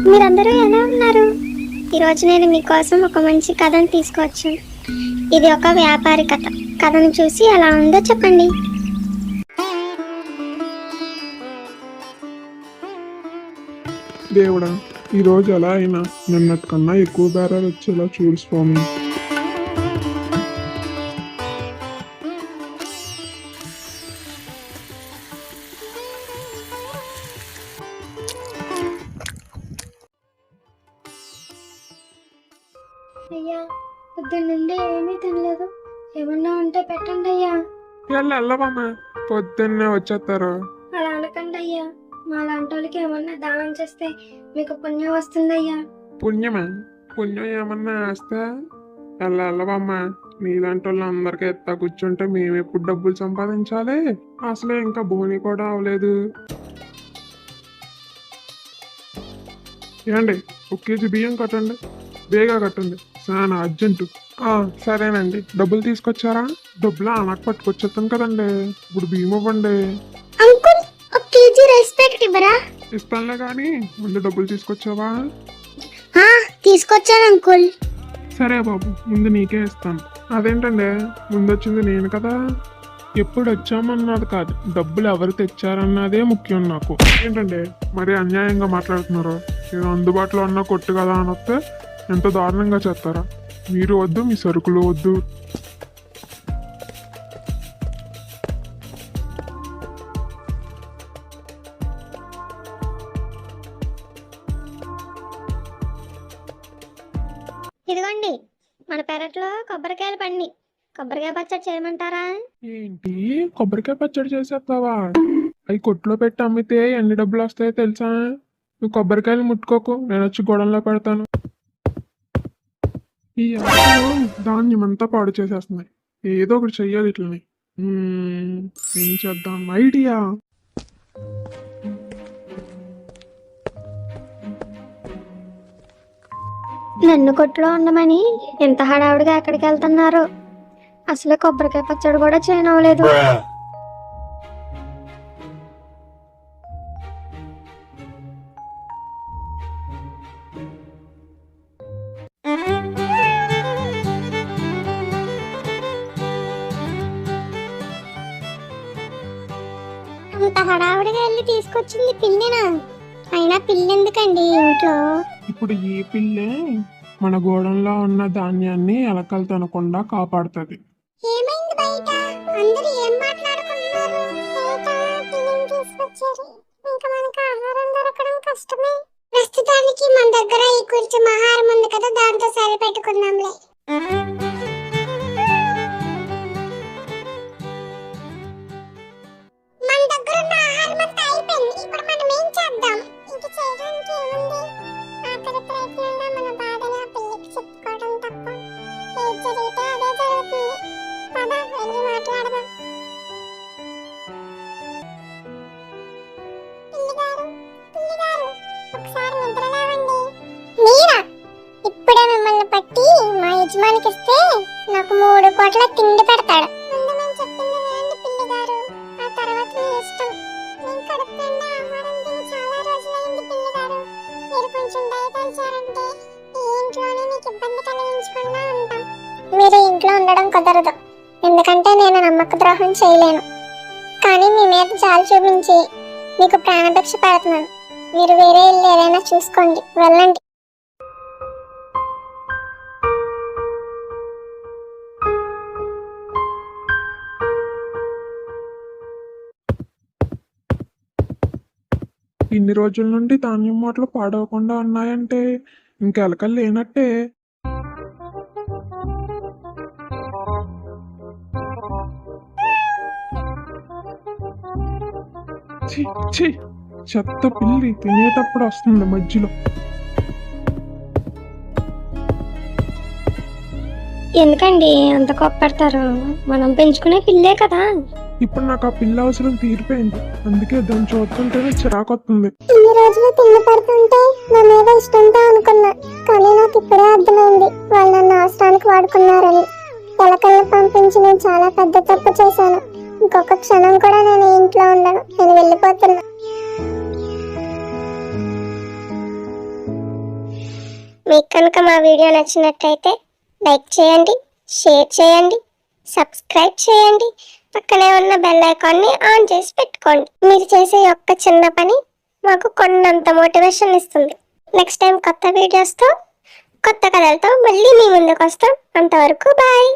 మీరందరూ ఎలా ఉన్నారు? ఈరోజు నేను మీకోసం ఒక మంచి కథను తీసుకొచ్చాను ఇది ఒక వ్యాపారి కథ. కథను చూసి ఎలా ఉందో చెప్పండి. దేవుడా ఈ ఎలా అయినా నిన్నటి కన్నా ఎక్కువ బేరాలు వచ్చేలా చూడు స్వామి. అయ్యా పొద్దున్న నుండి ఏమీ తినలేదు. ఏమన్నా ఉంటే పెట్టండి అయ్యా. వెళ్ళ వెళ్ళవమ్మా పొద్దున్నే వచ్చేస్తారు. అలా అనకండి అయ్యా. మా లాంటి వాళ్ళకి ఏమన్నా దానం చేస్తే మీకు పుణ్యం వస్తుంది అయ్యా. పుణ్యమా? పుణ్యం ఏమన్నా వేస్తా? వెళ్ళ వెళ్ళవమ్మా నీలాంటి వాళ్ళు అందరికీ ఎత్తా కూర్చుంటే మేము ఎప్పుడు డబ్బులు సంపాదించాలి? అసలే ఇంకా బోని కూడా అవ్వలేదు. ఏమండి ఒక కేజీ బియ్యం కట్టండి. బేగా కట్టండి. చాలా అర్జెంటు. సరేనండి. డబ్బులు తీసుకొచ్చారా? డబ్బులు అనకు పట్టుకొచ్చేస్తాను కదండి. ఇప్పుడు బియ్యం ఇవ్వండి. అంకుల్ ఒక కేజీ రైస్ ప్యాకెట్ ఇవ్వరా? ఇస్తానులే కానీ ముందు డబ్బులు తీసుకొచ్చావా? తీసుకొచ్చాను అంకుల్. సరే బాబు ముందు నీకే ఇస్తాను అదేంటండి? ముందు వచ్చింది నేను కదా? ఎప్పుడు వచ్చామన్నది కాదు. డబ్బులు ఎవరు తెచ్చారన్నదే ముఖ్యం నాకు. ఏంటండి? మరి అన్యాయంగా మాట్లాడుతున్నారు. ఏదో అందుబాటులో ఉన్న కొట్టు కదా అని వస్తే ఎంత దారుణంగా చేస్తారా? మీరు వద్దు మీ సరుకులు వద్దు. ఇదిగోండి మన పెరట్లో కొబ్బరికాయలు పండి. కొబ్బరికాయ పచ్చడి చేయమంటారా? ఏంటి? కొబ్బరికాయ పచ్చడి చేసేస్తావా? అవి కొట్లో పెట్టి అమ్మితే ఎన్ని డబ్బులు వస్తాయో తెలుసా? నువ్వు కొబ్బరికాయలు ముట్టుకోకు నేను వచ్చి గొడవలో పెడతాను. ఈ ఆటలు ధాన్యం అంతా పాడు చేసేస్తున్నాయి. ఏదో ఒకటి చెయ్యాలి ఇట్లని ఏం చేద్దాం? ఐడియా. నన్ను కొట్టులో ఉండమని ఎంత హడావుడిగా ఎక్కడికి వెళ్తున్నారు అసలు కొబ్బరికాయ పచ్చడి కూడా చేయనవలేదు హడావుడిగా వెళ్ళి తీసుకొచ్చింది పిల్లినా అయినా పిల్లి ఎందుకండి ఇంట్లో? ఇప్పుడు ఈ పిల్లే మన గోడంలో ఉన్న ధాన్యాన్ని ఎలకలు తినకుండా కాపాడుతుంది. ఏమైంది బయట? అందరూ ఏం మాట్లాడుకుంటున్నారు? బయట పిల్లిని తీసుకొచ్చారు. ఇంకా మనకు ఆహారం దొరకడం కష్టమే. ప్రస్తుతానికి మన దగ్గర ఈ కొంచెం ఆహారం ఉంది కదా దాంతో సరిపెట్టుకుందాంలే. యజమానికి ఇస్తే నాకు మూడు కోట్ల తిండి పెడతాడు. మీరు ఇంట్లో ఉండడం కుదరదు. ఎందుకంటే నేను నమ్మక ద్రోహం చేయలేను. కానీ మీ మీద చాలు చూపించి మీకు ప్రాణభిక్ష పెడుతున్నాను. మీరు వేరే ఇల్లు ఏదైనా చూసుకోండి. వెళ్ళండి. ఇన్ని రోజుల నుండి ధాన్యం మూటలు పాడవకుండా ఉన్నాయంటే ఇంకెలకలు లేనట్టే. ఛీ, ఛీ, చెత్త పిల్లి తినేటప్పుడు వస్తుంది మధ్యలో. ఎందుకండి అంత కోప్పడతారు? మనం పెంచుకునే పిల్లే కదా. ఇప్పుడు నాకు ఆ పిల్ల అవసరం తీరిపోయింది. అందుకే దాన్ని చూస్తుంటేనే చిరాకు వస్తుంది రోజులు తిండి పడుతుంటే నా మీద ఇష్టంతో అనుకున్నా. కానీ నాకు ఇప్పుడే అర్థమైంది. వాళ్ళు నన్ను అవసరానికి వాడుకున్నారని. ఎలకల్ని పంపించి నేను చాలా పెద్ద తప్పు చేశాను. ఇంకొక క్షణం కూడా నేను ఇంట్లో ఉండను. నేను వెళ్ళిపోతున్నా. మీకు కనుక మా వీడియో నచ్చినట్టయితే లైక్ చేయండి షేర్ చేయండి సబ్స్క్రైబ్ చేయండి. పక్కనే ఉన్న బెల్ ఐకాన్ని ఆన్ చేసి పెట్టుకోండి. మీరు చేసే యొక్క ఒక్క చిన్న పని మాకు కొన్నంత మోటివేషన్ ఇస్తుంది. నెక్స్ట్ టైం కొత్త వీడియోస్తో కొత్త కథలతో మళ్ళీ మీ ముందుకు వస్తాం. అంతవరకు బాయ్